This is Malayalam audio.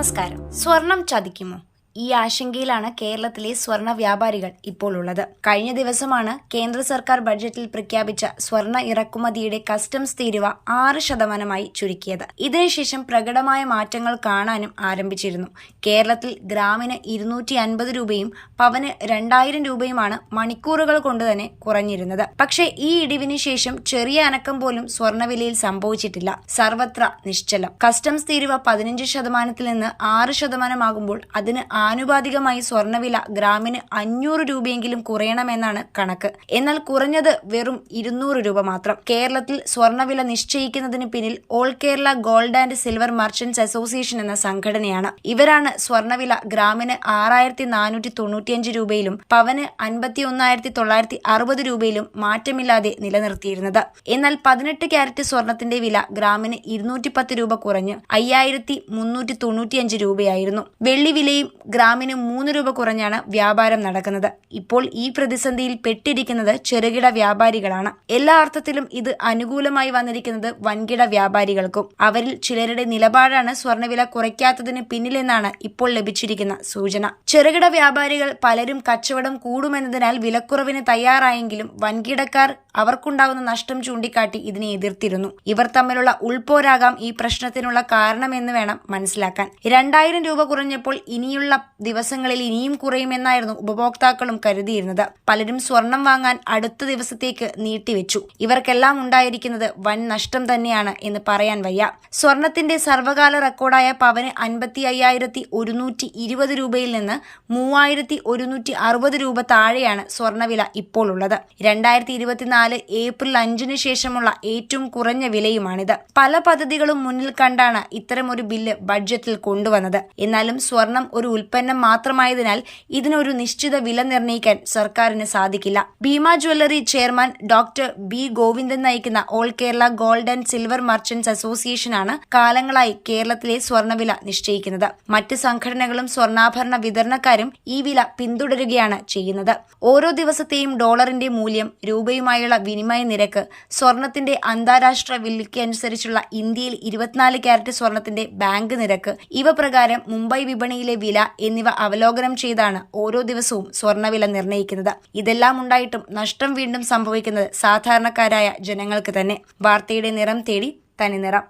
നമസ്കാരം. സ്വർണം ചതിക്കുമോ? ഈ ആശങ്കയിലാണ് കേരളത്തിലെ സ്വർണ വ്യാപാരികൾ ഇപ്പോൾ ഉള്ളത്. കഴിഞ്ഞ ദിവസമാണ് കേന്ദ്ര സർക്കാർ ബഡ്ജറ്റിൽ പ്രഖ്യാപിച്ച സ്വർണ ഇറക്കുമതിയുടെ കസ്റ്റംസ് തീരുവ ആറ് ശതമാനമായി ചുരുക്കിയത്. ഇതിനുശേഷം പ്രകടമായ മാറ്റങ്ങൾ കാണാനും ആരംഭിച്ചിരുന്നു. കേരളത്തിൽ ഗ്രാമിന് ഇരുന്നൂറ്റി അൻപത് രൂപയും പവന് രണ്ടായിരം രൂപയുമാണ് മണിക്കൂറുകൾ കൊണ്ട് തന്നെ കുറഞ്ഞിരുന്നത്. പക്ഷേ ഈ ഇടിവിന് ശേഷം ചെറിയ അനക്കം പോലും സ്വർണവിലയിൽ സംഭവിച്ചിട്ടില്ല. സർവത്ര നിശ്ചലം. കസ്റ്റംസ് തീരുവ പതിനഞ്ച് ശതമാനത്തിൽ നിന്ന് ആറ് ശതമാനമാകുമ്പോൾ അതിന് ആനുപാതികമായി സ്വർണവില ഗ്രാമിന് അഞ്ഞൂറ് രൂപയെങ്കിലും കുറയണമെന്നാണ് കണക്ക്. എന്നാൽ കുറഞ്ഞത് വെറും ഇരുന്നൂറ് രൂപ മാത്രം. കേരളത്തിൽ സ്വർണവില നിശ്ചയിക്കുന്നതിന് പിന്നിൽ all Kerala gold and silver merchants association എന്ന സംഘടനയാണ്. ഇവരാണ് സ്വർണവില ഗ്രാമിന് ആറായിരത്തി നാനൂറ്റി തൊണ്ണൂറ്റിയഞ്ച് രൂപയിലും പവന് അൻപത്തി ഒന്നായിരത്തി തൊള്ളായിരത്തി അറുപത് രൂപയിലും മാറ്റമില്ലാതെ നിലനിർത്തിയിരുന്നത്. എന്നാൽ പതിനെട്ട് ക്യാരറ്റ് സ്വർണത്തിന്റെ വില ഗ്രാമിന് ഇരുന്നൂറ്റി പത്ത് രൂപ കുറഞ്ഞ് അയ്യായിരത്തി മുന്നൂറ്റി തൊണ്ണൂറ്റിയഞ്ച് രൂപയായിരുന്നു. വെള്ളി വിലയും ഗ്രാമിന് മൂന്ന് രൂപ കുറഞ്ഞാണ് വ്യാപാരം നടക്കുന്നത്. ഇപ്പോൾ ഈ പ്രതിസന്ധിയിൽ പെട്ടിരിക്കുന്നത് ചെറുകിട വ്യാപാരികളാണ്. എല്ലാ അർത്ഥത്തിലും ഇത് അനുകൂലമായി വന്നിരിക്കുന്നത് വൻകിട വ്യാപാരികൾക്കും. അവരിൽ ചിലരുടെ നിലപാടാണ് സ്വർണവില കുറയ്ക്കാത്തതിന് പിന്നിലെന്നാണ് ഇപ്പോൾ ലഭിച്ചിരിക്കുന്ന സൂചന. ചെറുകിട വ്യാപാരികൾ പലരും കച്ചവടം കൂടുമെന്നതിനാൽ വിലക്കുറവിന് തയ്യാറായെങ്കിലും വൻകിടക്കാർ അവർക്കുണ്ടാകുന്ന നഷ്ടം ചൂണ്ടിക്കാട്ടി ഇതിനെ എതിർത്തിരുന്നു. ഇവർ തമ്മിലുള്ള ഉൾപോരാകാം ഈ പ്രശ്നത്തിനുള്ള കാരണമെന്ന് വേണം മനസ്സിലാക്കാൻ. രണ്ടായിരം രൂപ കുറഞ്ഞപ്പോൾ ഇനിയുള്ള ദിവസങ്ങളിൽ ഇനിയും കുറയുമെന്നായിരുന്നു ഉപഭോക്താക്കളും കരുതിയിരുന്നത്. പലരും സ്വർണം വാങ്ങാൻ അടുത്ത ദിവസത്തേക്ക് നീട്ടിവെച്ചു. ഇവർക്കെല്ലാം ഉണ്ടായിരിക്കുന്നത് വൻ നഷ്ടം തന്നെയാണ് എന്ന് പറയാൻ വയ്യ. സ്വർണത്തിന്റെ സർവകാല റെക്കോർഡായ പവന് അൻപത്തി അയ്യായിരത്തി ഒരുന്നൂറ്റി ഇരുപത് രൂപയിൽ നിന്ന് മൂവായിരത്തി ഒരുന്നൂറ്റി അറുപത് രൂപ താഴെയാണ് സ്വർണവില ഇപ്പോൾ ഉള്ളത് രണ്ടായിരത്തി ഇരുപത്തിനാല് ഏപ്രിൽ അഞ്ചിന് ശേഷമുള്ള ഏറ്റവും കുറഞ്ഞ വിലയുമാണിത്. പല പദ്ധതികളും മുന്നിൽ കണ്ടാണ് ഇത്തരമൊരു ബില്ല് ബഡ്ജറ്റിൽ കൊണ്ടുവന്നത്. എന്നാലും സ്വർണം ഒരു ഉൽപ്പന്നം മാത്രമായതിനാൽ ഇതിനൊരു നിശ്ചിത വില നിർണയിക്കാൻ സർക്കാരിന് സാധിക്കില്ല. Bhima jewellery chairman doctor B Govindan നയിക്കുന്ന all Kerala gold and silver merchants അസോസിയേഷനാണ് കാലങ്ങളായി കേരളത്തിലെ സ്വർണവില നിശ്ചയിക്കുന്നത്. മറ്റ് സംഘടനകളും സ്വർണാഭരണ വിതരണക്കാരും ഈ വില പിന്തുടരുകയാണ് ചെയ്യുന്നത്. ഓരോ ദിവസത്തെയും ഡോളറിന്റെ മൂല്യം രൂപയുമായുള്ള വിനിമയ നിരക്ക് സ്വർണത്തിന്റെ അന്താരാഷ്ട്ര വിലയ്ക്ക് അനുസരിച്ചുള്ള ഇന്ത്യയിൽ ഇരുപത്തിനാല് ക്യാരറ്റ് സ്വർണത്തിന്റെ ബാങ്ക് നിരക്ക്. ഇവ പ്രകാരം മുംബൈ വിപണിയിലെ വില എന്നിവ അവലോകനം ചെയ്താണ് ഓരോ ദിവസവും സ്വർണവില നിർണയിക്കുന്നത്. ഇതെല്ലാം ഉണ്ടായിട്ടും നഷ്ടം വീണ്ടും സംഭവിക്കുന്നത് സാധാരണക്കാരായ ജനങ്ങൾക്ക് തന്നെ. വാർത്തയുടെ നിറം തേടി തനി നിറം.